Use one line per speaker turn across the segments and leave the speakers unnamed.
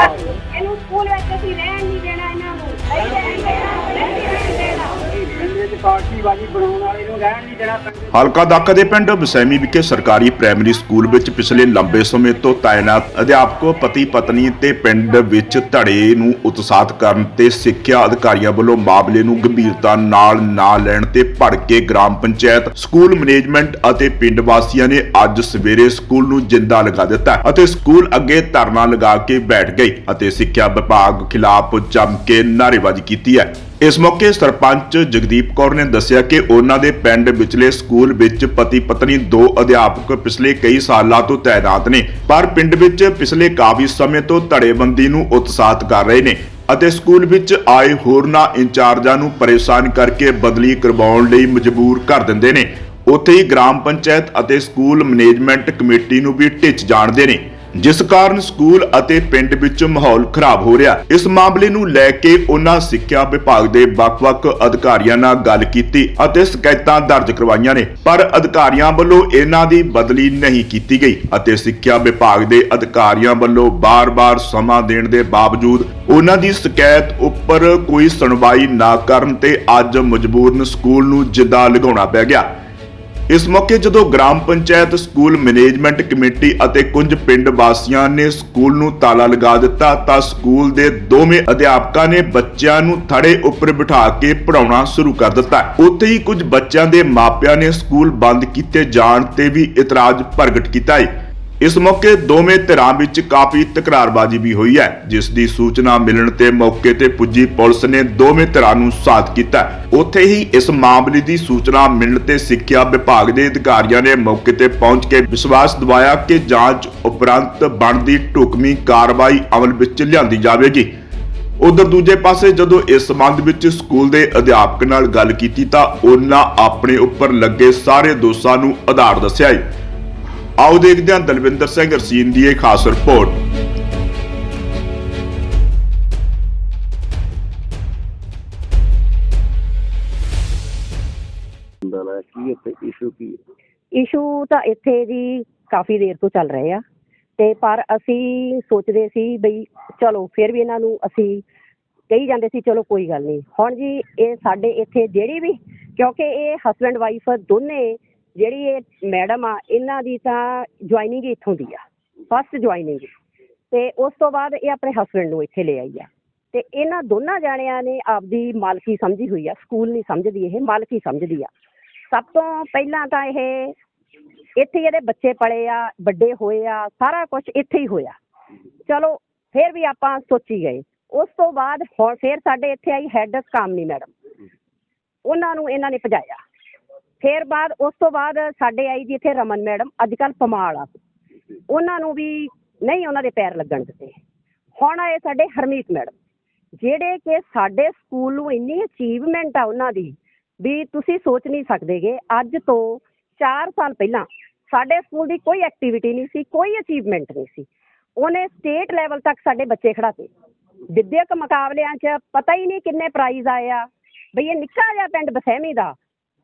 ਮੁਰਦਾਬਾਦ ਇਹਨੂੰ ਸਕੂਲ ਵਿੱਚ
ਪਾਰਟੀਬਾਜ਼ੀ ਬਣਾਉਣ ਵਾਲੇ ਨੂੰ ਰਹਿਣ ਨਹੀਂ ਦੇਣਾ
ਹਲਕਾ ਦਾਖਾ ਦੇ ਪਿੰਡ ਬਸੈਮੀ ਵਿਖੇ ਸਰਕਾਰੀ ਪ੍ਰਾਇਮਰੀ ਸਕੂਲ ਵਿੱਚ ਪਿਛਲੇ ਲੰਬੇ ਸਮੇਂ ਤੋਂ ਤਾਇਨਾਤ ਅਧਿਆਪਕ, ਪਤੀ ਪਤਨੀ ਤੇ ਪਿੰਡ ਵਿੱਚ ਧੜੇ ਨੂੰ ਉਤਸ਼ਾਹਤ ਕਰਨ ਤੇ ਸਿੱਖਿਆ ਅਧਿਕਾਰੀਆਂ ਵੱਲੋਂ ਮਾਮਲੇ ਨੂੰ ਗੰਭੀਰਤਾ ਨਾਲ ਨਾ ਲੈਣ ਤੇ ਭੜਕੇ ਗ੍ਰਾਮ ਪੰਚਾਇਤ, ਸਕੂਲ ਮੈਨੇਜਮੈਂਟ ਅਤੇ ਪਿੰਡ ਵਾਸੀਆਂ ਨੇ ਅੱਜ ਸਵੇਰੇ ਸਕੂਲ ਨੂੰ ਜਿੰਦਾ ਲਗਾ ਦਿੱਤਾ ਅਤੇ ਸਕੂਲ ਅੱਗੇ ਧਰਨਾ ਲਗਾ ਕੇ ਬੈਠ ਗਏ ਅਤੇ ਸਿੱਖਿਆ ਵਿਭਾਗ ਖਿਲਾਫ ਜੰਮ ਕੇ ਨਾਅਰੇਬਾਜ਼ੀ ਕੀਤੀ ਹੈ। ਇਸ ਮੌਕੇ ਸਰਪੰਚ ਜਗਦੀਪ ਕੌਰ ਨੇ ਦੱਸਿਆ ਕਿ ਉਹਨਾਂ ਦੇ ਪਿੰਡ ਵਿਚਲੇ ਸਕੂਲ ਵਿੱਚ ਪਤੀ ਪਤਨੀ ਦੋ ਅਧਿਆਪਕ ਪਿਛਲੇ ਕਈ ਸਾਲਾਂ ਤੋਂ ਤਾਇਨਾਤ ਨੇ, ਪਰ ਪਿੰਡ ਵਿੱਚ ਪਿਛਲੇ ਕਾਫੀ ਸਮੇਂ ਤੋਂ ਧੜੇਬੰਦੀ ਨੂੰ ਉਤਸ਼ਾਹਤ ਕਰ ਰਹੇ ਨੇ ਅਤੇ ਸਕੂਲ ਵਿੱਚ ਆਏ ਹੋਰਨਾਂ ਇੰਚਾਰਜਾਂ ਨੂੰ ਪਰੇਸ਼ਾਨ ਕਰਕੇ ਬਦਲੀ ਕਰਵਾਉਣ ਲਈ ਮਜਬੂਰ ਕਰ ਦਿੰਦੇ ਨੇ। ਉੱਥੇ ਹੀ ਗ੍ਰਾਮ ਪੰਚਾਇਤ ਅਤੇ ਸਕੂਲ ਮੈਨੇਜਮੈਂਟ ਕਮੇਟੀ ਨੂੰ ਵੀ ਢਿੱਚ ਜਾਣਦੇ ਨੇ। ਜਿਸ ਕਾਰਨ ਸਕੂਲ ਅਤੇ ਪਿੰਡ ਵਿੱਚ ਮਾਹੌਲ ਖਰਾਬ ਹੋ ਰਿਹਾ। ਇਸ ਮਾਮਲੇ ਨੂੰ ਲੈ ਕੇ ਉਹਨਾਂ ਸਿੱਖਿਆ ਵਿਭਾਗ ਦੇ ਵੱਖ-ਵੱਖ ਅਧਿਕਾਰੀਆਂ ਨਾਲ ਗੱਲ ਕੀਤੀ ਅਤੇ ਸ਼ਿਕਾਇਤਾਂ ਦਰਜ ਕਰਵਾਈਆਂ ਨੇ। ਪਰ ਅਧਿਕਾਰੀਆਂ ਵੱਲੋਂ ਇਹਨਾਂ ਦੀ ਬਦਲੀ ਨਹੀਂ ਕੀਤੀ ਗਈ ਅਤੇ ਸਿੱਖਿਆ ਵਿਭਾਗ ਦੇ ਅਧਿਕਾਰੀਆਂ ਵੱਲੋਂ ਬਾਰ-ਬਾਰ ਸਮਾਂ ਦੇਣ ਦੇ ਬਾਵਜੂਦ ਉਹਨਾਂ ਦੀ ਸ਼ਿਕਾਇਤ ਉੱਪਰ ਕੋਈ ਸੁਣਵਾਈ ਨਾ ਕਰਨ ਤੇ ਅੱਜ ਮਜਬੂਰਨ ਸਕੂਲ ਨੂੰ ਜਿੱਦਾ ਲਗਾਉਣਾ ਪੈ ਗਿਆ। ਇਸ ਮੌਕੇ ਜਦੋਂ gram panchayat, school management committee ਅਤੇ ਕੁਝ ਪਿੰਡ ਵਾਸੀਆਂ ਨੇ ਸਕੂਲ ਨੂੰ ਤਾਲਾ ਲਗਾ ਦਿੱਤਾ, ਤਾਂ ਸਕੂਲ ਦੇ ਦੋਵੇਂ ਅਧਿਆਪਕਾਂ ਨੇ ਬੱਚਿਆਂ ਨੂੰ ਥੜੇ ਉੱਪਰ ਬਿਠਾ ਕੇ ਪੜਾਉਣਾ ਸ਼ੁਰੂ ਕਰ ਦਿੱਤਾ। ਉੱਥੇ ਹੀ ਕੁਝ ਬੱਚਿਆਂ ਦੇ ਮਾਪਿਆਂ ਨੇ ਸਕੂਲ ਬੰਦ ਕੀਤੇ ਜਾਣ ਤੇ ਵੀ ਇਤਰਾਜ਼ ਪ੍ਰਗਟ ਕੀਤਾ ਹੈ ਇਸ ਮੌਕੇ ਦੋਵੇਂ ਧਿਰਾਂ ਵਿੱਚ ਕਾਫੀ ਤਕਰਾਰਬਾਜ਼ੀ ਵੀ ਹੋਈ ਹੈ, ਜਿਸ ਦੀ ਸੂਚਨਾ ਮਿਲਣ ਤੇ ਮੌਕੇ ਤੇ ਪੁੱਜੀ ਪੁਲਿਸ ਨੇ ਦੋਵੇਂ ਧਿਰਾਂ ਨੂੰ ਸਾਥ ਕੀਤਾ। ਉੱਥੇ ਹੀ ਇਸ ਮਾਮਲੇ ਦੀ ਸੂਚਨਾ ਮਿਲਣ ਤੇ ਸਿੱਖਿਆ ਵਿਭਾਗ ਦੇ ਅਧਿਕਾਰੀਆਂ ਨੇ ਮੌਕੇ ਤੇ ਪਹੁੰਚ ਕੇ ਵਿਸ਼ਵਾਸ ਦਿਵਾਇਆ ਕਿ ਜਾਂਚ ਉਪਰੰਤ ਬਣਦੀ ਢੁਕਵੀਂ ਕਾਰਵਾਈ ਅਮਲ ਵਿੱਚ ਲਿਆਂਦੀ ਜਾਵੇਗੀ। ਉਧਰ ਦੂਜੇ ਪਾਸੇ ਜਦੋਂ ਇਸ ਸੰਬੰਧ ਵਿੱਚ ਸਕੂਲ ਦੇ ਅਧਿਆਪਕ ਨਾਲ ਗੱਲ ਕੀਤੀ ਤਾਂ ਉਹਨਾਂ ਆਪਣੇ ਉੱਪਰ ਲੱਗੇ ਸਾਰੇ ਦੋਸ਼ਾਂ ਨੂੰ ਆਧਾਰ ਦੱਸਿਆ ਹੈ। ਆਓ ਦੇਖਦੇ ਹਾਂ ਦਲਵਿੰਦਰ ਸਿੰਘ ਰਸੀਨ ਦੀ ਇਹ ਖਾਸ ਰਿਪੋਰਟ।
ਹੁੰਦਾ ਹੈ ਕੀ ਇੱਥੇ ਇਸ਼ੂ ਕੀ ਹੈ?
ਇਸ਼ੂ ਤਾਂ ਇੱਥੇ ਜੀ ਕਾਫੀ ਦੇਰ ਤੋਂ ਚੱਲ ਰਹੇ ਆ ਤੇ ਪਰ ਅਸੀਂ ਸੋਚਦੇ ਸੀ ਬਈ ਚਲੋ ਫਿਰ ਵੀ ਇਹਨਾਂ ਨੂੰ ਅਸੀਂ ਕਹੀ ਜਾਂਦੇ ਸੀ ਚਲੋ ਕੋਈ ਗੱਲ ਨਹੀਂ। ਹੁਣ ਜੀ ਇਹ ਸਾਡੇ ਇੱਥੇ ਜਿਹੜੀ ਵੀ ਕਿਉਂਕਿ ਇਹ ਹਸਬੰਡ ਵਾਈਫ ਦੋਨੇ ਜਿਹੜੀ ਇਹ ਮੈਡਮ ਆ, ਇਹਨਾਂ ਦੀ ਤਾਂ ਜੁਆਇਨਿੰਗ ਇੱਥੋਂ ਦੀ ਆ ਫਸਟ ਜੁਆਇਨਿੰਗ ਤੇ ਉਸ ਤੋਂ ਬਾਅਦ ਇਹ ਆਪਣੇ ਹਸਬੰਡ ਨੂੰ ਇੱਥੇ ਲੈ ਆਈ ਆ। ਤੇ ਇਹਨਾਂ ਦੋਨਾਂ ਜਾਣਿਆਂ ਨੇ ਆਪਦੀ ਮਾਲਕੀ ਸਮਝੀ ਹੋਈ ਆ ਸਕੂਲ ਨਹੀਂ ਸਮਝਦੀ ਇਹ, ਮਾਲਕੀ ਸਮਝਦੀ ਆ। ਸਭ ਤੋਂ ਪਹਿਲਾਂ ਤਾਂ ਇਹ ਇੱਥੇ ਹੀ ਇਹਦੇ ਬੱਚੇ ਪਲੇ ਆ, ਵੱਡੇ ਹੋਏ ਆ, ਸਾਰਾ ਕੁਝ ਇੱਥੇ ਹੀ ਹੋਇਆ। ਚਲੋ, ਫਿਰ ਵੀ ਆਪਾਂ ਸੋਚੀ ਗਏ। ਉਸ ਤੋਂ ਬਾਅਦ ਹੁਣ ਫਿਰ ਸਾਡੇ ਇੱਥੇ ਆਈ ਹੈਡ ਕਾਮਨੀ ਮੈਡਮ। ਉਹਨਾਂ ਨੂੰ ਇਹਨਾਂ ਨੇ ਭਜਾਇਆ। ਫਿਰ ਬਾਅਦ ਉਸ ਤੋਂ ਬਾਅਦ ਸਾਡੇ ਆਈ ਜੀ ਇੱਥੇ ਰਮਨ ਮੈਡਮ, ਅੱਜ ਕੱਲ ਪਮਾਲ ਆ। ਉਹਨਾਂ ਨੂੰ ਵੀ ਨਹੀਂ ਉਹਨਾਂ ਦੇ ਪੈਰ ਲੱਗਣ ਦਿੱਤੇ। ਹੁਣ ਆਏ ਸਾਡੇ ਹਰਮੀਤ ਮੈਡਮ, ਜਿਹੜੇ ਕਿ ਸਾਡੇ ਸਕੂਲ ਨੂੰ ਇੰਨੀ ਅਚੀਵਮੈਂਟ ਆ ਉਹਨਾਂ ਦੀ ਵੀ ਤੁਸੀਂ ਸੋਚ ਨਹੀਂ ਸਕਦੇਗੇ, ਅੱਜ ਤੋਂ 4 ਸਾਲ ਪਹਿਲਾਂ ਸਾਡੇ ਸਕੂਲ ਦੀ ਕੋਈ ਐਕਟੀਵਿਟੀ ਨਹੀਂ ਸੀ, ਕੋਈ ਅਚੀਵਮੈਂਟ ਨਹੀਂ ਸੀ। ਉਹਨੇ ਸਟੇਟ ਲੈਵਲ ਤੱਕ ਸਾਡੇ ਬੱਚੇ ਖੜਾਤੇ ਵਿਦਿਅਕ ਮੁਕਾਬਲਿਆਂ 'ਚ ਪਤਾ ਹੀ ਨਹੀਂ ਕਿੰਨੇ ਪ੍ਰਾਈਜ਼ ਆਏ ਆ। ਬਈ ਇਹ ਨਿੱਕਾ ਜਿਹਾ ਪਿੰਡ ਬਸਹਿਮੀ ਦਾ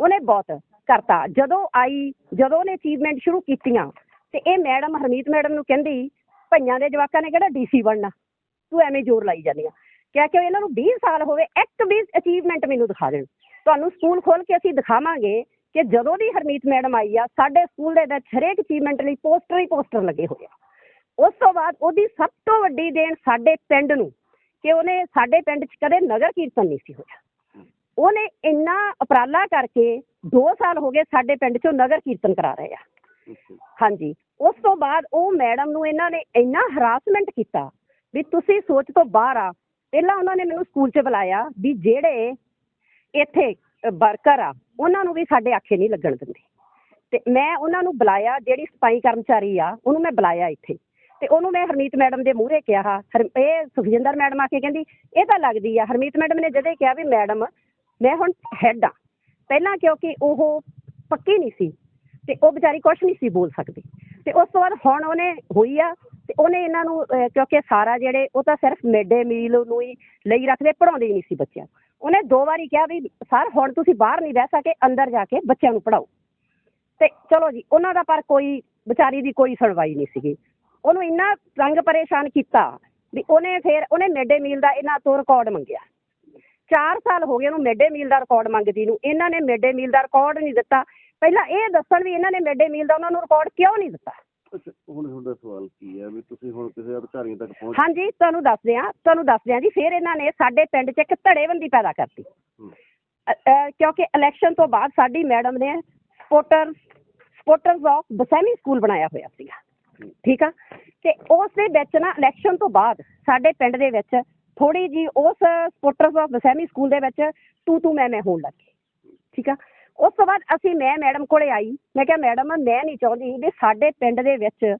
ਉਹਨੇ ਬਹੁਤ ਕਰਤਾ। ਜਦੋਂ ਆਈ, ਜਦੋਂ ਉਹਨੇ ਅਚੀਵਮੈਂਟ ਸ਼ੁਰੂ ਕੀਤੀਆਂ, ਤੇ ਇਹ ਮੈਡਮ ਹਰਮੀਤ ਮੈਡਮ ਨੂੰ ਕਹਿੰਦੀ, ਭਈਆਂ ਦੇ ਜਵਾਕਾਂ ਨੇ ਕਿਹੜਾ ਡੀਸੀ ਬਣਨਾ? ਤੂੰ ਐਵੇਂ ਜ਼ੋਰ ਲਾਈ ਜਾਂਦੀ ਆ। ਕਿਹਾ ਕਿ ਇਹਨਾਂ ਨੂੰ 20 ਸਾਲ ਹੋਵੇ, ਇੱਕ ਵੀ ਅਚੀਵਮੈਂਟ ਮੈਨੂੰ ਦਿਖਾ ਦੇਣ। ਤੁਹਾਨੂੰ ਸਕੂਲ ਖੋਲ ਕੇ ਅਸੀਂ ਦਿਖਾਵਾਂਗੇ ਕਿ ਜਦੋਂ ਦੀ ਹਰਮੀਤ ਮੈਡਮ ਆਈ ਆ, ਸਾਡੇ ਸਕੂਲ ਦੇ ਵਿੱਚ ਹਰੇਕ ਅਚੀਵਮੈਂਟ ਲਈ ਪੋਸਟਰ ਹੀ ਪੋਸਟਰ ਲੱਗੇ ਹੋਏ ਆ। ਉਸ ਤੋਂ ਬਾਅਦ ਉਹਦੀ ਸਭ ਤੋਂ ਵੱਡੀ ਦੇਣ ਸਾਡੇ ਪਿੰਡ ਨੂੰ, ਕਿ ਉਹਨੇ ਸਾਡੇ ਪਿੰਡ 'ਚ ਕਦੇ ਨਗਰ ਕੀਰਤਨ ਨਹੀਂ ਸੀ ਹੋਇਆ। ਉਹਨੇ ਇੰਨਾ ਉਪਰਾਲਾ ਕਰਕੇ 2 ਸਾਲ ਹੋ ਗਏ ਸਾਡੇ ਪਿੰਡ 'ਚੋਂ ਨਗਰ ਕੀਰਤਨ ਕਰਾ ਰਹੇ ਆ। ਹਾਂਜੀ। ਉਸ ਤੋਂ ਬਾਅਦ ਉਹ ਮੈਡਮ ਨੂੰ ਇਹਨਾਂ ਨੇ ਇੰਨਾ ਹਰਾਸਮੈਂਟ ਕੀਤਾ ਵੀ ਤੁਸੀਂ ਸੋਚ ਤੋਂ ਬਾਹਰ ਆ। ਪਹਿਲਾਂ ਉਹਨਾਂ ਨੇ ਮੈਨੂੰ ਸਕੂਲ 'ਚ ਬੁਲਾਇਆ ਵੀ ਜਿਹੜੇ ਇੱਥੇ ਵਰਕਰ ਆ ਉਹਨਾਂ ਨੂੰ ਵੀ ਸਾਡੇ ਆਖੇ ਨਹੀਂ ਲੱਗਣ ਦਿੰਦੇ। ਤੇ ਮੈਂ ਉਹਨਾਂ ਨੂੰ ਬੁਲਾਇਆ ਜਿਹੜੀ ਸਫ਼ਾਈ ਕਰਮਚਾਰੀ ਆ ਉਹਨੂੰ ਮੈਂ ਬੁਲਾਇਆ ਇੱਥੇ। ਤੇ ਉਹਨੂੰ ਮੈਂ ਹਰਮੀਤ ਮੈਡਮ ਦੇ ਮੂਹਰੇ ਕਿਹਾ ਇਹ ਸੁਖਜਿੰਦਰ ਮੈਡਮ ਆ ਕੇ ਕਹਿੰਦੀ ਇਹ ਤਾਂ ਲੱਗਦੀ ਆ ਹਰਮੀਤ ਮੈਡਮ ਨੇ ਜਦੇ ਕਿਹਾ ਵੀ ਮੈਡਮ ਮੈਂ ਹੁਣ ਹੈੱਡ ਆ। ਪਹਿਲਾਂ ਕਿਉਂਕਿ ਉਹ ਪੱਕੀ ਨਹੀਂ ਸੀ ਤੇ ਉਹ ਵਿਚਾਰੀ ਕੁਝ ਨਹੀਂ ਸੀ ਬੋਲ ਸਕਦੀ। ਤੇ ਉਸ ਤੋਂ ਬਾਅਦ ਹੁਣ ਉਹਨੇ ਹੋਈ ਆ ਤੇ ਉਹਨੇ ਇਹਨਾਂ ਨੂੰ ਅਹ, ਕਿਉਂਕਿ ਸਾਰਾ ਜਿਹੜੇ ਉਹ ਤਾਂ ਸਿਰਫ ਮਿਡੇ ਮੀਲ ਨੂੰ ਹੀ ਲਈ ਰੱਖਦੇ ਪੜਾਉਂਦੇ ਹੀ ਨਹੀਂ ਸੀ ਬੱਚਿਆਂ ਨੂੰ। ਉਹਨੇ ਦੋ ਵਾਰੀ ਕਿਹਾ ਵੀ ਸਰ ਹੁਣ ਤੁਸੀਂ ਬਾਹਰ ਨਹੀਂ ਬਹਿ ਸਕੇ ਅੰਦਰ ਜਾ ਕੇ ਬੱਚਿਆਂ ਨੂੰ ਪੜਾਓ ਤੇ ਚਲੋ ਜੀ ਉਹਨਾਂ ਦਾ ਪਰ ਕੋਈ ਵਿਚਾਰੀ ਦੀ ਕੋਈ ਸੁਣਵਾਈ ਨਹੀਂ ਸੀਗੀ। ਉਹਨੂੰ ਇੰਨਾ ਤੰਗ ਪਰੇਸ਼ਾਨ ਕੀਤਾ ਵੀ ਉਹਨੇ ਫਿਰ ਉਹਨੇ ਮਿਡ ਮੀਲ ਦਾ ਇਹਨਾਂ ਤੋਂ ਰਿਕਾਰਡ ਮੰਗਿਆ। 4 ਸਾਲ ਹੋ ਗਏ ਉਹਨੂੰ ਮਿਡ ਮੀਲ ਦਾ ਰਿਕਾਰਡ ਮੰਗਦੀ ਨੂੰ। ਇਹਨਾਂ ਨੇ ਮਿਡ ਮੀਲ ਦਾ ਰਿਕਾਰਡ ਨਹੀਂ ਦਿੱਤਾ। ਪਹਿਲਾਂ ਇਹ ਦੱਸਣ ਵੀ ਇਹਨਾਂ ਨੇ ਮਿਡ ਮੀਲ ਦਾ ਉਹਨਾਂ ਨੂੰ ਰਿਕਾਰਡ ਕਿਉਂ ਨਹੀਂ ਦਿੱਤਾ?
ਅੱਛਾ ਹੁਣ ਤੁਹਾਡਾ ਸਵਾਲ ਕੀ ਹੈ? ਵੀ ਤੁਸੀਂ ਹੁਣ ਕਿਸੇ ਅਧਿਕਾਰੀਆਂ ਤੱਕ ਪਹੁੰਚ
ਹਾਂਜੀ ਤੁਹਾਨੂੰ ਦੱਸਦੇ ਆ ਤੁਹਾਨੂੰ ਦੱਸਦੇ ਆ ਜੀ ਫਿਰ ਇਹਨਾਂ ਨੇ ਸਾਡੇ ਪਿੰਡ 'ਚ ਇੱਕ ਧੜੇਬੰਦੀ ਪੈਦਾ ਕਰਤੀ।
ਹੂੰ।
ਅ- ਅ, ਕਿਉਂਕਿ ਇਲੈਕਸ਼ਨ ਤੋਂ ਬਾਅਦ ਸਾਡੀ ਮੈਡਮ ਨੇ ਸਪੋਰਟਰ ਸਪੋਰਟਰਸ ਆਫ ਬਸੈਮੀ ਸਕੂਲ ਬਣਾਇਆ ਹੋਇਆ ਸੀਗਾ। ਠੀਕ ਆ? ਤੇ ਉਸ ਦੇ ਵਿੱਚ ਨਾ ਇਲੈਕਸ਼ਨ ਤੋਂ ਬਾਅਦ ਸਾਡੇ ਪਿੰਡ ਦੇ ਵਿੱਚ ਥੋੜੀ ਜੀ ਉਸ ਸਪੋਰਟਰਸ ਆਫ ਬਸੈਮੀ ਸਕੂਲ ਦੇ ਵਿੱਚ ਤੂੰ ਤੂੰ ਮੈਂ ਮੈਂ ਹੋਣ ਲੱਗੀ। ਠੀਕ ਆ? ਉਸ ਤੋਂ ਬਾਅਦ ਅਸੀਂ ਮੈਂ ਮੈਡਮ ਕੋਲੇ ਆਈ। ਮੈਂ ਕਿਹਾ, ਮੈਡਮ, ਮੈਂ ਨਹੀਂ ਚਾਹੁੰਦੀ ਵੀ ਸਾਡੇ ਪਿੰਡ ਦੇ ਵਿੱਚ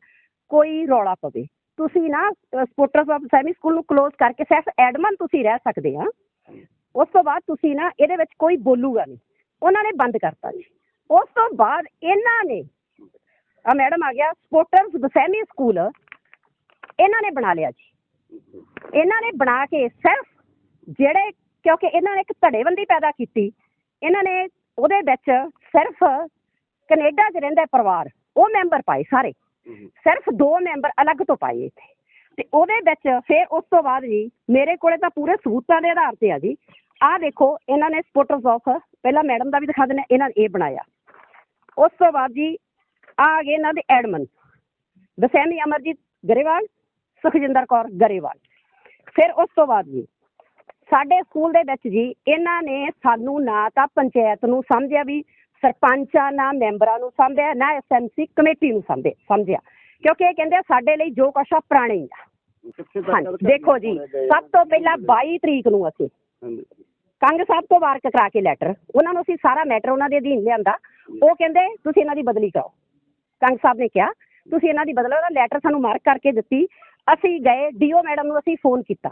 ਕੋਈ ਰੌਲਾ ਪਵੇ। ਤੁਸੀਂ ਨਾ ਸਪੋਰਟਰਸ ਆਫ ਸੈਮੀ ਸਕੂਲ ਨੂੰ ਕਲੋਜ਼ ਕਰਕੇ ਸਿਰਫ ਐਡਮਨ ਤੁਸੀਂ ਰਹਿ ਸਕਦੇ ਆ। ਉਸ ਤੋਂ ਬਾਅਦ ਤੁਸੀਂ ਨਾ ਇਹਦੇ ਵਿੱਚ ਕੋਈ ਬੋਲੂਗਾ ਨਹੀਂ। ਉਹਨਾਂ ਨੇ ਬੰਦ ਕਰਤਾ ਜੀ। ਉਸ ਤੋਂ ਬਾਅਦ ਇਹਨਾਂ ਨੇ, ਆ ਮੈਡਮ ਆ ਗਿਆ ਸਪੋਰਟਰਸ ਬਸੈਮੀ ਸਕੂਲ ਇਹਨਾਂ ਨੇ ਬਣਾ ਲਿਆ ਜੀ। ਇਹਨਾਂ ਨੇ ਬਣਾ ਕੇ ਸਿਰਫ ਜਿਹੜੇ ਕਿਉਂਕਿ ਇਹਨਾਂ ਨੇ ਇੱਕ ਧੜੇਬੰਦੀ ਪੈਦਾ ਕੀਤੀ ਇਹਨਾਂ ਨੇ ਉਹਦੇ ਵਿੱਚ ਸਿਰਫ ਕੈਨੇਡਾ 'ਚ ਰਹਿੰਦਾ ਪਰਿਵਾਰ ਉਹ ਮੈਂਬਰ ਪਾਏ ਸਾਰੇ। ਸਿਰਫ ਦੋ ਮੈਂਬਰ ਅਲੱਗ ਤੋਂ ਪਾਏ ਇੱਥੇ। ਤੇ ਉਹਦੇ ਵਿੱਚ ਫਿਰ ਉਸ ਤੋਂ ਬਾਅਦ ਜੀ ਮੇਰੇ ਕੋਲੇ ਤਾਂ ਪੂਰੇ ਸਬੂਤਾਂ ਦੇ ਆਧਾਰ ਤੇ ਆ ਜੀ। ਆਹ ਦੇਖੋ ਇਹਨਾਂ ਨੇ ਸਪੋਰਟਰਸ ਆਫ ਪਹਿਲਾਂ ਮੈਡਮ ਦਾ ਵੀ ਦਿਖਾ ਦਿੰਦੇ ਇਹਨਾਂ ਨੇ ਇਹ ਬਣਾਇਆ। ਉਸ ਤੋਂ ਬਾਅਦ ਜੀ ਆ ਗਏ ਇਹਨਾਂ ਦੇ ਐਡਮਨ ਦਸੈਮੀ ਅਮਰਜੀਤ ਗਰੇਵਾਲ ਸੁਖਜਿੰਦਰ ਕੌਰ ਗਰੇਵਾਲ। ਫਿਰ ਉਸ ਤੋਂ ਬਾਅਦ ਜੀ ਸਾਡੇ ਸਕੂਲ ਦੇ ਵਿੱਚ ਜੀ ਇਹਨਾਂ ਨੇ ਸਾਨੂੰ ਨਾ ਤਾਂ ਪੰਚਾਇਤ ਨੂੰ ਸਮਝਿਆ ਵੀ ਸਰਪੰਚਾਂ ਨਾ ਮੈਂਬਰਾਂ ਨੂੰ ਸਮਝਿਆ ਨਾ ਐਸਐਮਸੀ ਕਮੇਟੀ ਨੂੰ ਸਮਝੇ ਸਮਝਿਆ। ਕਿਉਂਕਿ ਇਹ ਕਹਿੰਦੇ ਸਾਡੇ ਲਈ ਜੋ ਕੁਛ ਆ ਪੁਰਾਣੇ ਹੀ ਆ। ਹਾਂਜੀ ਦੇਖੋ ਜੀ? ਸਭ ਤੋਂ ਪਹਿਲਾਂ 22 ਤਰੀਕ ਨੂੰ ਅਸੀਂ। ਕੰਗ ਸਾਹਿਬ ਤੋਂ ਵਾਰ ਕਰਾ ਕੇ ਲੈਟਰ ਉਹਨਾਂ ਨੂੰ ਅਸੀਂ ਸਾਰਾ ਮੈਟਰ ਉਹਨਾਂ ਦੇ ਅਧੀਨ ਲਿਆਂਦਾ। ਉਹ ਕਹਿੰਦੇ ਤੁਸੀਂ ਇਹਨਾਂ ਦੀ ਬਦਲੀ ਕਰਾਓ ਕੰਗ ਸਾਹਿਬ ਨੇ ਕਿਹਾ ਤੁਸੀਂ ਇਹਨਾਂ ਦੀ ਬਦਲੋ ਉਹਦਾ ਲੈਟਰ ਸਾਨੂੰ ਮਾਰਕ ਕਰਕੇ ਦਿੱਤੀ। ਅਸੀਂ ਗਏ ਡੀਓ ਮੈਡਮ ਨੂੰ ਅਸੀਂ ਫੋਨ ਕੀਤਾ।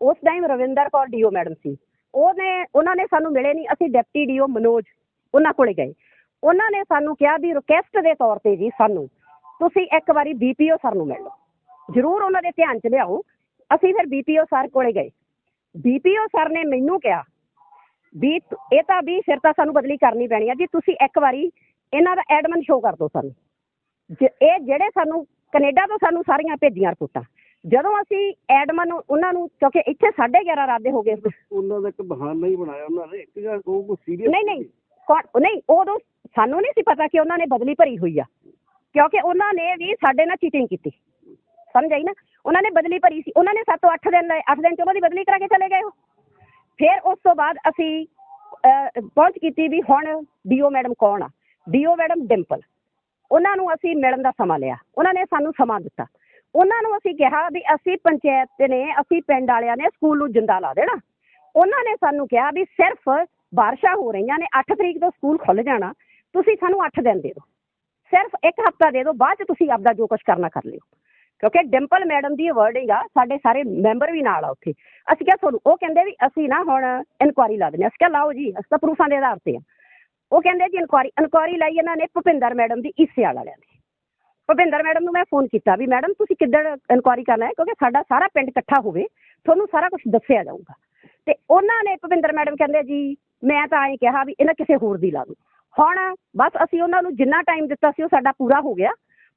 ਉਸ time Ravinder Kaur D O madam ਸੀ। ਉਹਨੇ ਉਹਨਾਂ ਨੇ ਸਾਨੂੰ ਮਿਲੇ ਨਹੀਂ ਅਸੀਂ ਡਿਪਟੀ ਡੀਓ ਮਨੋਜ ਉਹਨਾਂ ਕੋਲੇ ਗਏ। ਉਹਨਾਂ ਨੇ ਸਾਨੂੰ ਕਿਹਾ ਵੀ ਰਿਕੁਐਸਟ ਦੇ ਤੌਰ ਤੇ ਜੀ ਸਾਨੂੰ ਤੁਸੀਂ ਇੱਕ ਵਾਰੀ ਬੀਪੀਓ ਸਰ ਨੂੰ ਮਿਲ ਲਓ। ਜ਼ਰੂਰ ਉਹਨਾਂ ਦੇ ਧਿਆਨ ਚ ਲਿਆਓ ਅਸੀਂ ਫਿਰ ਬੀਪੀਓ ਸਰ ਕੋਲੇ ਗਏ। ਬੀਪੀਓ ਸਰ ਨੇ ਮੈਨੂੰ ਕਿਹਾ ਵੀ ਇਹ ਤਾਂ ਵੀ ਫਿਰ ਤਾਂ ਸਾਨੂੰ ਬਦਲੀ ਕਰਨੀ ਪੈਣੀ ਆ ਜੀ ਤੁਸੀਂ ਇੱਕ ਵਾਰੀ ਇਹਨਾਂ ਦਾ ਐਡਮਨ ਸ਼ੋ ਕਰ ਦਿਓ ਸਾਨੂੰ। ਇਹ ਜਿਹੜੇ ਸਾਨੂੰ ਕੈਨੇਡਾ ਤੋਂ ਸਾਨੂੰ ਸਾਰੀਆਂ ਭੇਜੀਆਂ ਰਿਪੋਰਟਾਂ। ਜਦੋਂ ਅਸੀਂ ਐਡਮਨ ਉਹਨਾਂ ਨੂੰ ਕਿਉਂਕਿ ਇੱਥੇ 11:30 ਰਾਤ ਦੇ ਹੋ ਗਏ।
ਉਹਨਾਂ ਦਾ ਇੱਕ ਬਹਾਨਾ ਹੀ ਬਣਾਇਆ ਉਹਨਾਂ ਨੇ ਇੱਕ ਜਾਂ ਉਹ ਕੋਈ ਸੀਰੀਅਸ
ਨਹੀਂ ਨਹੀਂ ਕੌਣ ਨਹੀਂ ਉਦੋਂ ਸਾਨੂੰ ਨਹੀਂ ਸੀ ਪਤਾ ਕਿ ਉਹਨਾਂ ਨੇ ਬਦਲੀ ਭਰੀ ਹੋਈ ਆ। ਕਿਉਂਕਿ ਉਹਨਾਂ ਨੇ ਵੀ ਸਾਡੇ ਨਾਲ ਚੀਟਿੰਗ ਕੀਤੀ। ਸਮਝ ਆਈ ਨਾ? ਉਹਨਾਂ ਨੇ ਬਦਲੀ ਭਰੀ ਸੀ। ਉਹਨਾਂ ਨੇ 7 8 ਦਿਨ ਲਏ 8 ਦਿਨ ਚ ਉਹਨਾਂ ਦੀ ਬਦਲੀ ਕਰਾ ਕੇ ਚਲੇ ਗਏ ਉਹ। ਫਿਰ ਉਸ ਤੋਂ ਬਾਅਦ ਅਸੀਂ ਪਹੁੰਚ ਕੀਤੀ ਵੀ ਹੁਣ ਡੀਓ ਮੈਡਮ ਕੌਣ ਆ? D O madam Dimple. ਉਹਨਾਂ ਨੂੰ ਅਸੀਂ ਮਿਲਣ ਦਾ ਸਮਾਂ ਲਿਆ। ਉਹਨਾਂ ਨੇ ਸਾਨੂੰ ਸਮਾਂ ਦਿੱਤਾ। ਉਹਨਾਂ ਨੂੰ ਅਸੀਂ ਕਿਹਾ ਵੀ ਅਸੀਂ ਪੰਚਾਇਤ ਨੇ, ਅਸੀਂ ਪਿੰਡ ਵਾਲਿਆਂ ਨੇ ਸਕੂਲ ਨੂੰ ਜਿੰਦਾ ਲਾ ਦੇਣਾ। ਉਹਨਾਂ ਨੇ ਸਾਨੂੰ ਕਿਹਾ ਵੀ ਸਿਰਫ ਬਾਰਿਸ਼ਾਂ ਹੋ ਰਹੀਆਂ ਨੇ 8 ਤਰੀਕ ਤੋਂ ਸਕੂਲ ਖੁੱਲ ਜਾਣਾ, ਤੁਸੀਂ ਸਾਨੂੰ 8 ਦਿਨ ਦੇ ਦਿਓ। ਸਿਰਫ ਇੱਕ ਹਫਤਾ ਦੇ ਦਿਓ, ਬਾਅਦ ਚ ਤੁਸੀਂ ਆਪਦਾ ਜੋ ਕੁਝ ਕਰਨਾ ਕਰ ਲਿਓ। ਕਿਉਂਕਿ ਡਿੰਪਲ ਮੈਡਮ ਦੀ ਵਰਡਿੰਗ ਆ, ਸਾਡੇ ਸਾਰੇ ਮੈਂਬਰ ਵੀ ਨਾਲ ਆ ਉੱਥੇ। ਅਸੀਂ ਕਿਹਾ ਤੁਹਾਨੂੰ, ਉਹ ਕਹਿੰਦੇ ਵੀ ਅਸੀਂ ਨਾ ਹੁਣ ਇਨਕੁਆਰੀ ਲਾ ਦਿੰਦੇ ਹਾਂ। ਅਸੀਂ ਕਿਹਾ, ਲਾਓ ਜੀ, ਅਸੀਂ ਤਾਂ ਪ੍ਰੂਫਾਂ ਦੇ ਆਧਾਰ ਤੇ ਆ। ਉਹ ਕਹਿੰਦੇ ਜੀ ਇਨਕੁਆਰੀ ਇਨਕੁਆਰੀ ਲਾਈ ਇਹਨਾਂ ਨੇ ਭੁਪਿੰਦਰ ਮੈਡਮ ਦੀ ਈਸੇ ਵਾਲਿਆਂ ਨੇ। ਭੁਪਿੰਦਰ ਮੈਡਮ ਨੂੰ ਮੈਂ ਫੋਨ ਕੀਤਾ ਵੀ ਮੈਡਮ ਤੁਸੀਂ ਕਿੱਦਣ ਇਨਕੁਆਰੀ ਕਰਨਾ ਹੈ? ਕਿਉਂਕਿ ਸਾਡਾ ਸਾਰਾ ਪਿੰਡ ਇਕੱਠਾ ਹੋਵੇ, ਤੁਹਾਨੂੰ ਸਾਰਾ ਕੁਝ ਦੱਸਿਆ ਜਾਊਗਾ। ਤੇ ਉਹਨਾਂ ਨੇ ਭੁਪਿੰਦਰ ਮੈਡਮ ਕਹਿੰਦੇ ਜੀ, ਮੈਂ ਤਾਂ ਐਂ ਕਿਹਾ ਵੀ ਇਹਨਾਂ ਕਿਸੇ ਹੋਰ ਦੀ ਲਾ ਦੂ ਹੁਣ ਬਸ ਅਸੀਂ ਉਹਨਾਂ ਨੂੰ ਜਿੰਨਾ ਟਾਈਮ ਦਿੱਤਾ ਸੀ ਉਹ ਸਾਡਾ ਪੂਰਾ ਹੋ ਗਿਆ।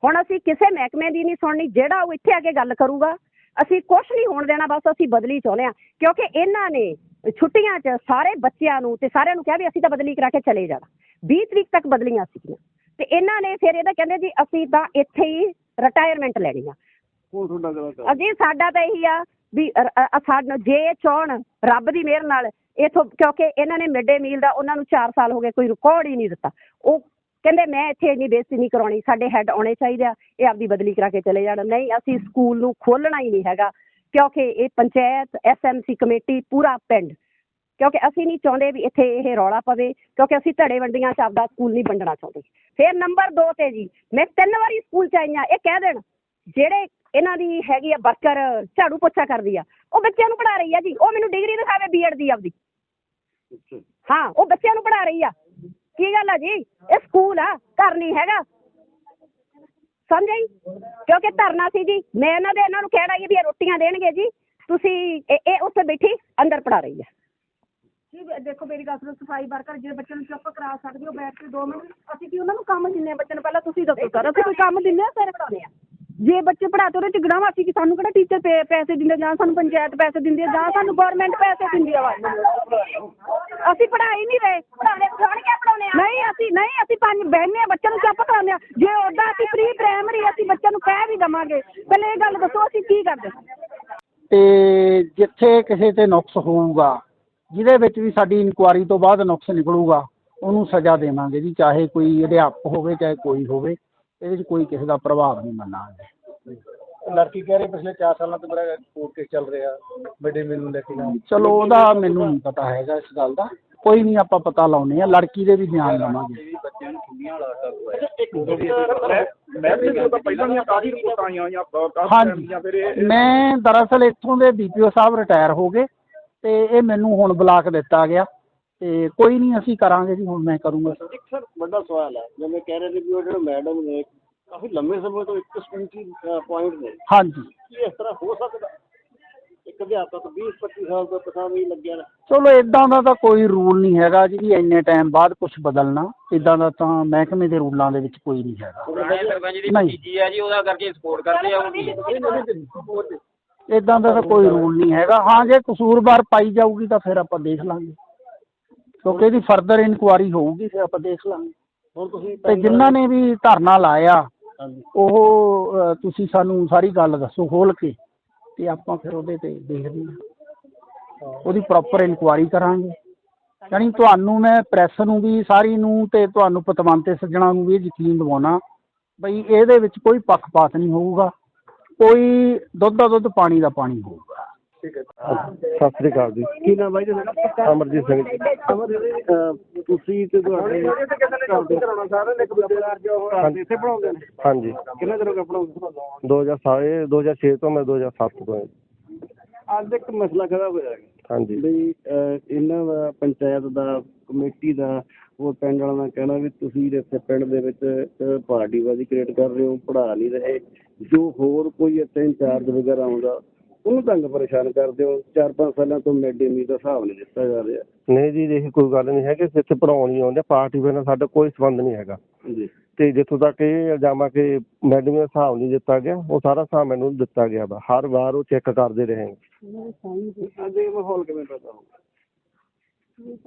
ਹੁਣ ਅਸੀਂ ਕਿਸੇ ਮਹਿਕਮੇ ਦੀ ਨਹੀਂ ਸੁਣਨੀ, ਜਿਹੜਾ ਉਹ ਇੱਥੇ ਆ ਕੇ ਗੱਲ ਕਰੂਗਾ। ਅਸੀਂ ਕੁਝ ਨਹੀਂ ਹੋਣ ਦੇਣਾ, ਬਸ ਅਸੀਂ ਬਦਲੀ ਚਾਹੁੰਦੇ ਆ ਕਿਉਂਕਿ ਇਹਨਾਂ ਨੇ ਛੁੱਟੀਆਂ 'ਚ ਸਾਰੇ ਬੱਚਿਆਂ ਨੂੰ ਤੇ ਸਾਰਿਆਂ ਨੂੰ ਕਿਹਾ ਵੀ ਅਸੀਂ ਤਾਂ ਬਦਲੀ ਕਰਾ ਕੇ ਚਲੇ ਜਾਣਾ। 20 ਤਰੀਕ ਤੱਕ ਬਦਲੀਆਂ ਸੀਗੀਆਂ। ਤੇ ਇਹਨਾਂ ਨੇ ਫਿਰ ਇਹਦਾ ਕਹਿੰਦੇ ਜੀ ਅਸੀਂ ਤਾਂ ਇੱਥੇ ਹੀ ਰਿਟਾਇਰਮੈਂਟ ਲੈਣੀ ਆ।
ਤੁਹਾਡਾ ਗੱਲ
ਅਜੀ ਸਾਡਾ ਤਾਂ ਇਹੀ ਆ ਵੀ ਸਾਨੂੰ ਜੇ ਚਾਹਣ ਰੱਬ ਦੀ ਮਿਹਰ ਨਾਲ ਇਥੋਂ ਕਿਉਂਕਿ ਇਹਨਾਂ ਨੇ ਮਿਡ ਮੀਲ ਦਾ ਉਹਨਾਂ ਨੂੰ 4 ਸਾਲ ਹੋ ਗਏ ਕੋਈ ਰਿਕਾਰਡ ਹੀ ਨਹੀਂ ਦਿੱਤਾ। ਉਹ ਕਹਿੰਦੇ ਮੈਂ ਇੱਥੇ ਇੰਨੀ ਬੇਇੱਜ਼ਤੀ ਨਹੀਂ ਕਰਾਉਣੀ ਸਾਡੇ ਹੈੱਡ ਆਉਣੇ ਚਾਹੀਦੇ ਆ ਇਹ ਆਪਦੀ ਬਦਲੀ ਕਰਾ ਕੇ ਚਲੇ ਜਾਣ। ਨਹੀਂ ਅਸੀਂ ਸਕੂਲ ਨੂੰ ਖੋਲਣਾ ਹੀ ਨਹੀਂ ਹੈਗਾ। ਕਿਉਂਕਿ ਇਹ ਪੰਚਾਇਤ ਐਸਐਮਸੀ ਕਮੇਟੀ ਪੂਰਾ ਪਿੰਡ। ਕਿਉਂਕਿ ਅਸੀਂ ਨਹੀਂ ਚਾਹੁੰਦੇ ਵੀ ਇੱਥੇ ਇਹ ਰੌਲਾ ਪਵੇ ਕਿਉਂਕਿ ਅਸੀਂ ਧੜੇ ਵੰਡੀਆਂ ਚ ਆਪਦਾ ਸਕੂਲ ਨਹੀਂ ਵੰਡਣਾ ਚਾਹੁੰਦੇ। ਫਿਰ ਨੰਬਰ 2 ਤੇ ਜੀ ਮੈਂ ਤਿੰਨ ਵਾਰੀ ਸਕੂਲ ਚ ਆਈਆਂ ਇਹ ਕਹਿ ਦੇਣ ਜਿਹੜੇ ਇਹਨਾਂ ਦੀ ਹੈਗੀ ਆ ਵਰਕਰ ਝਾੜੂ ਪੋਚਾ ਕਰਦੀ ਆ ਉਹ ਬੱਚਿਆਂ ਨੂੰ ਪੜਾ ਰਹੀ ਆ ਜੀ ਉਹ ਮੈਨੂੰ ਡਿਗਰੀ ਦਿਖਾਵੇ ਬੀਐਡ ਦੀ ਆਪਦੀ। ਹਾਂ ਉਹ ਬੱਚਿਆਂ ਨੂੰ ਪੜਾ ਰਹੀ ਆ। ਕੀ ਗੱਲ ਆ ਜੀ? ਇਹ ਸਕੂਲ ਆ ਘਰ ਨਹੀਂ ਹੈਗਾ। ਸਮਝ ਆਈ ਕਿਉਂਕਿ ਧਰਨਾ ਸੀ ਜੀ। ਮੈਂ ਇਹਨਾਂ ਦੇ ਇਹਨਾਂ ਨੂੰ ਕਹਿਣਾ ਵੀ ਇਹ ਰੋਟੀਆਂ ਦੇਣਗੇ ਜੀ। ਤੁਸੀਂ ਇਹ ਇਹ ਉੱਥੇ ਬੈਠੀ ਅੰਦਰ ਪੜਾ ਰਹੀ ਹੈ।
ਜੀ ਦੇਖੋ, ਮੇਰੀ ਗੱਲ ਸੁਣੋ, ਸਫ਼ਾਈ ਵਰਕਰ ਜਿਹੜੇ ਬੱਚੇ ਨੂੰ ਚੁੱਪ ਕਰਾ ਸਕਦੇ ਹੋ, ਬੈਠ ਕੇ 2 ਮਿੰਟ। ਅਸੀਂ ਕੀ ਉਹਨਾਂ ਨੂੰ ਕੰਮ ਦਿੰਨੇ ਆ ਬੱਚੇ ਨੂੰ? ਪਹਿਲਾਂ ਤੁਸੀਂ ਦੱਸੋ ਸਰ ਅਸੀਂ ਕੋਈ ਕੰਮ ਦਿੰਨੇ ਆ ਫਿਰ ਪੜਾਉਣੇ ਆ
ਜੇ ਬੱਚੇ ਪੜਾਤੇ ਉਹਦੇ ਚ ਗਣਾਵਾ ਸੀ ਕਿ ਸਾਨੂੰ ਕਿਹੜਾ ਟੀਚਰ ਪੈਸੇ ਦਿੰਦੇ ਜਾਂ ਸਾਨੂੰ ਪੰਚਾਇਤ ਪੈਸੇ ਦਿੰਦੀ ਹੈ ਜਾਂ ਸਾਨੂੰ ਗਵਰਨਮੈਂਟ ਪੈਸੇ ਦਿੰਦੀ ਆ ਵਾ ਅਸੀਂ ਪੜ੍ਹਾਈ ਨਹੀਂ ਰਹੇ।
ਕਿਆ
ਨਹੀਂ ਅਸੀਂ ਨਹੀਂ ਅਸੀਂ ਪੰਜ ਬਹਿਨੇ ਆ ਬੱਚਿਆਂ ਨੂੰ ਚੁੱਪ ਕਰਾਉਂਦੇ ਆ। ਜੇ ਉਹਦਾ ਅਸੀਂ ਪ੍ਰੀ ਪ੍ਰਾਇਮਰੀ ਅਸੀਂ ਬੱਚਿਆਂ ਨੂੰ ਕਹਿ ਵੀ ਦਵਾਂਗੇ। ਪਹਿਲੇ ਇਹ ਗੱਲ ਦੱਸੋ ਅਸੀਂ ਕੀ ਕਰਦੇ
ਤੇ ਜਿੱਥੇ ਕਿਸੇ ਤੇ ਨੁਕਸ ਹੋਊਗਾ ਜਿਹਦੇ ਵਿੱਚ ਵੀ ਸਾਡੀ ਇਨਕੁਆਰੀ ਤੋਂ ਬਾਅਦ ਨੁਕਸ ਨਿਕਲੂਗਾ ਉਹਨੂੰ ਸਜ਼ਾ ਦੇਵਾਂਗੇ ਜੀ ਚਾਹੇ ਕੋਈ ਅਧਿਆਪਕ ਹੋਵੇ ਚਾਹੇ ਕੋਈ ਹੋਵੇ। ਇਹਦੇ 'ਚ ਕੋਈ ਕਿਸੇ ਦਾ ਪ੍ਰਭਾਵ ਨਹੀਂ ਮੰਨਾਂਗੇ
ਲੜਕੀ ਕਹਿ ਰਹੀ ਪਿਛਲੇ 4 ਸਾਲਾਂ ਤੋਂ ਮੇਰਾ ਕੋਰਟ ਕੇਸ ਚੱਲ ਰਿਹਾ ਮਿਡ ਮੀਲ ਨੂੰ ਲੈ ਕੇ ਨਾ
ਚਲੋ ਉਹਦਾ ਮੈਨੂੰ ਨਹੀਂ ਪਤਾ ਹੈਗਾ ਇਸ ਗੱਲ ਦਾ। ਕੋਈ ਨਹੀਂ ਆਪਾਂ ਪਤਾ ਲਾਉਨੇ ਆ ਲੜਕੀ ਦੇ ਵੀ ਬਿਆਨ ਲਵਾਂਗੇ।
ਬੱਚਿਆਂ ਨੂੰ ਛੁੱਟੀਆਂ ਵਾਲਾ ਮੈਂ ਵੀ ਤਾਂ ਪਹਿਲਾਂ ਦੀਆਂ ਕਾਫੀ ਰਿਪੋਰਟਾਂ ਆਈਆਂ ਹੋਈਆਂ ਕਾਫੀ
ਹਾਂਜੀ।
ਫਿਰ ਇਹ
ਮੈਂ ਦਰਅਸਲ ਇੱਥੋਂ ਦੇ ਡੀਪੀਓ ਸਾਹਿਬ ਰਿਟਾਇਰ ਹੋ ਗਏ ਤੇ ਇਹ ਮੈਨੂੰ ਹੁਣ ਬਲਾਕ ਦਿੱਤਾ ਗਿਆ। ਤੇ ਕੋਈ ਨਹੀਂ ਅਸੀਂ ਕਰਾਂਗੇ ਜੀ ਹੁਣ ਮੈਂ ਕਰੂੰਗਾ।
ਇੱਕ ਸਰ ਵੱਡਾ ਸਵਾਲ ਹੈ। ਜਿਵੇਂ ਕਹਿ ਰਹੇ ਨੇ ਕਿ ਉਹ ਜਿਹੜੇ ਮੈਡਮ ਨੇ ਕਾਫੀ ਲੰਮੇ ਸਮੇਂ ਤੋਂ ਇੱਕ ਸਟੂਡੈਂਟ ਪੁਆਇੰਟ ਨੇ।
ਹਾਂਜੀ।
ਕੀ ਇਸ ਤਰ੍ਹਾਂ ਹੋ ਸਕਦਾ? ਇੱਕ ਅਧਿਆਪਕ 20 25 ਸਾਲ ਤੋਂ ਪਤਾ ਨਹੀਂ ਲੱਗਿਆ। ਨਾ
ਚਲੋ ਇਦਾਂ ਦਾ ਤਾਂ ਕੋਈ ਰੂਲ ਨਹੀਂ ਹੈਗਾ ਜੀ ਵੀ ਇੰਨੇ ਟਾਈਮ ਬਾਅਦ ਕੁਝ ਬਦਲਣਾ। ਇਦਾਂ ਦਾ ਤਾਂ ਮਹਿਕਮੇ ਦੇ ਰੂਲਾਂ ਦੇ ਵਿੱਚ ਕੋਈ ਨਹੀਂ ਹੈਗਾ। ਨਹੀਂ।
ਜੀ ਹੈ ਜੀ ਉਹਦਾ ਕਰਕੇ ਸਪੋਰਟ ਕਰਦੇ ਆ
ਇਦਾਂ ਦਾ ਤਾਂ ਕੋਈ ਰੂਲ ਨਹੀਂ ਹੈਗਾ। ਹਾਂ ਜੇ ਕਸੂਰਵਾਰ ਪਾਈ ਜਾਊਗੀ ਤਾਂ ਫਿਰ ਆਪਾਂ ਦੇਖ ਲਾਂਗੇ। ਕਿਉਂਕਿ ਇਹਦੀ ਫਰਦਰ ਇਨਕੁਆਰੀ ਹੋਊਗੀ ਫਿਰ ਆਪਾਂ ਦੇਖ ਲਾਂਗੇ।
ਹੁਣ ਤੁਸੀਂ
ਤੇ ਜਿਨ੍ਹਾਂ ਨੇ ਵੀ ਧਰਨਾ ਲਾਇਆ
ਹਾਂਜੀ।
ਉਹ ਅ, ਤੁਸੀਂ ਸਾਨੂੰ ਸਾਰੀ ਗੱਲ ਦੱਸੋ ਖੋਲ ਕੇ ਤੇ ਆਪਾਂ ਫਿਰ ਉਹਦੇ ਤੇ ਦੇਖਦੇ ਹਾਂ। ਉਹਦੀ ਪ੍ਰੋਪਰ ਇਨਕੁਆਰੀ ਕਰਾਂਗੇ। ਯਾਨੀ ਤੁਹਾਨੂੰ ਮੈਂ ਪ੍ਰੈਸ ਨੂੰ ਵੀ ਸਾਰੀ ਨੂੰ ਤੇ ਤੁਹਾਨੂੰ ਪਤਵੰਤੇ ਸੱਜਣਾ ਨੂੰ ਵੀ ਇਹ ਯਕੀਨ ਦਿਵਾਉਣਾ ਬਈ ਇਹਦੇ ਵਿੱਚ ਕੋਈ ਪੱਖਪਾਤ ਨਹੀਂ ਹੋਊਗਾ। ਕੋਈ ਦੁੱਧ ਦਾ ਦੁੱਧ ਪਾਣੀ ਦਾ ਪਾਣੀ ਹੋਊਗਾ।
ਸਤਿ ਸ੍ਰੀ ਅਕਾਲ ਜੀ। ਕੀ ਨਾਮ ਬਾਈ ਤੁਹਾਡਾ? ਅਮਰਜੀਤ ਸਿੰਘ ਜੀ। ਤੁਸੀਂ ਤੇ ਤੁਹਾਡੇ
ਕਰਾਉਣਾ ਸਾਰਾ ਨੇ ਕਬੂਤਰ ਜੋ
ਹਾਂਜੀ।
ਇੱਥੇ ਪੜਾਉਂਦੇ ਨੇ।
ਹਾਂਜੀ।
ਕਿੰਨਾ ਚਿਰ ਹੋ ਗਿਆ ਪੜਾਉਂਦੇ
2007 ਇਹ 2006 ਤੋਂ ਮੈਂ 2007 ਤੋਂ ਹਾਂ।
ਅੱਜ ਇੱਕ ਮਸਲਾ ਖੜਾ ਹੋਇਆ ਹੈ।
ਹਾਂਜੀ।
ਬਈ ਅਹ, ਇਹਨਾਂ ਦਾ ਪੰਚਾਇਤ ਦਾ ਕਮੇਟੀ ਦਾ ਉਹ ਪਿੰਡ ਵਾਲਿਆਂ ਦਾ ਕਹਿਣਾ ਵੀ ਤੁਸੀਂ ਇੱਥੇ ਪਿੰਡ ਦੇ ਵਿੱਚ ਪਾਰਟੀਬਾਜ਼ੀ ਕ੍ਰੀਏਟ ਕਰ ਰਹੇ ਹੋ ਪੜ੍ਹਾ ਨਹੀਂ ਰਹੇ। ਜੋ ਹੋਰ ਕੋਈ ਇੱਥੇ ਇੰਚਾਰਜ ਵਗੈਰਾ ਆਉਂਦਾ ਉਹਨੂੰ ਤੰਗ ਪਰੇਸ਼ਾਨ ਕਰਦੇ ਹੋ? ਚਾਰ ਪੰਜ ਸਾਲਾਂ ਤੋਂ ਮਿਡ ਡੇ ਮੀਲ ਦਾ ਹਿਸਾਬ ਨਹੀਂ ਦਿੱਤਾ ਜਾ ਰਿਹਾ।
ਨਹੀਂ ਜੀ ਇਹ ਕੋਈ ਗੱਲ ਨਹੀਂ ਹੈ ਕਿ ਇੱਥੇ ਪੜਾਉਣ ਹੀ ਆਉਂਦੇ ਪਾਰਟੀ ਨਾਲ ਸਾਡਾ ਕੋਈ ਸੰਬੰਧ ਨਹੀਂ ਹੈਗਾ।
ਜੀ।
ਤੇ ਜਿੱਥੋਂ ਤੱਕ ਇਹ ਇਲਜ਼ਾਮ ਕਿ ਮੈਡਮ ਦਾ ਹਿਸਾਬ ਨਹੀਂ ਦਿੱਤਾ ਗਿਆ ਉਹ ਸਾਰਾ ਹਿਸਾਬ ਮੈਨੂੰ ਦਿੱਤਾ ਗਿਆ ਵਾ। ਹਰ ਵਾਰ ਉਹ ਚੈੱਕ ਕਰਦੇ ਰਹੇ
ਅੱਜ ਇਹ ਮਾਹੌਲ ਕਿਵੇਂ ਪੈਦਾ ਹੋ ਗਿਆ?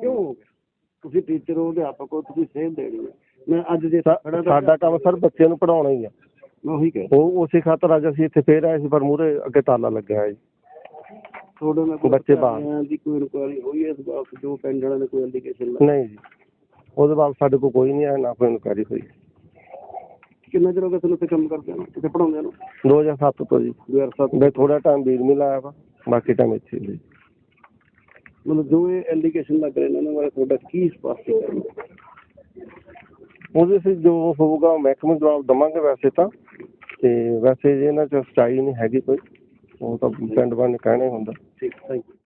ਕਿਉਂ ਹੋ ਗਿਆ? ਤੁਸੀਂ ਟੀਚਰ ਹੋ ਅਧਿਆਪਕ ਹੋ ਤੁਸੀਂ ਸੇਧ ਦੇਣੀ ਹੈ। ਮੈਂ ਅੱਜ ਤਾਂ-
ਸਾਡਾ ਕੰਮ ਸਰ ਬੱਚਿਆਂ ਨੂੰ ਪੜਾਉਣਾ ਹੀ ਆ।
ਉਹੀ ਕਹਿ
ਉਹ ਉਸੇ ਖਾਤਰ ਅੱਜ ਅਸੀਂ ਇੱਥੇ ਫੇਰ ਆਏ ਸੀ ਪਰ ਮੂਹਰੇ ਅੱਗੇ ਤਾਲਾ ਲੱਗਿਆ ਹੈ ਜੀ।
ਤੁਹਾਡੇ ਨਾਲ ਕੋਈ
ਬੱਚੇ ਬਾਹਰ।
ਦੀ ਕੋਈ ਇਨਕੁਆਇਰੀ ਹੋਈ ਹੈ ਇਸ ਬਾਬਤ ਜੋ ਪਿੰਡ ਵਾਲਿਆਂ ਨੇ ਕੋਈ ਐਲੀਗੇਸ਼ਨ
ਨਹੀਂ ਜੀ। ਉਹਦੇ ਬਾਅਦ ਸਾਡੇ ਕੋਲ ਕੋਈ ਨਹੀਂ ਆਇਆ ਨਾ ਕੋਈ ਇਨਕੁਆਇਰੀ ਹੋਈ।
ਕਿੰਨਾ ਚਿਰ ਹੋ ਗਿਆ ਤੁਹਾਨੂੰ ਇੱਥੇ ਕੰਮ ਕਰਦੇ ਨੂੰ ਇੱਥੇ ਪੜਾਉਂਦੇ ਨੂੰ?
2007 ਤੋਂ ਜੀ।
2007
ਮੈਂ ਥੋੜਾ ਟਾਈਮ ਬੀਜ ਮਿਲ ਆਇਆ ਵਾ ਬਾਕੀ ਟਾਈਮ ਇੱਥੇ ਹੀ ਜੀ।
ਮਤਲਬ ਜੋ ਇਹ ਐਲੀਗੇਸ਼ਨ ਲੱਗ ਰਹੇ ਨੇ ਉਹਨਾਂ ਬਾਰੇ ਤੁਹਾਡਾ ਕੀ ਸਪਸ਼ਟੀਕਰਨ ਹੈ?
ਉਹਦੇ ਸੀ ਜੋ ਹੋਊਗਾ ਮੈਕਸਿਮਮ ਜਵਾਬ ਦਵਾਂਗੇ ਵੈਸੇ ਤਾਂ। ਤੇ ਵੈਸੇ ਜੇ ਇਹਨਾਂ ਚ ਸਚਾਈ ਨਹੀਂ ਹੈਗੀ ਕੋਈ, ਉਹ ਤਾਂ ਪਿੰਡ ਵਾਲੇ ਕਹਿਣਾ ਹੀ ਹੁੰਦਾ।
ਠੀਕ ਥੈਂਕ ਯੂ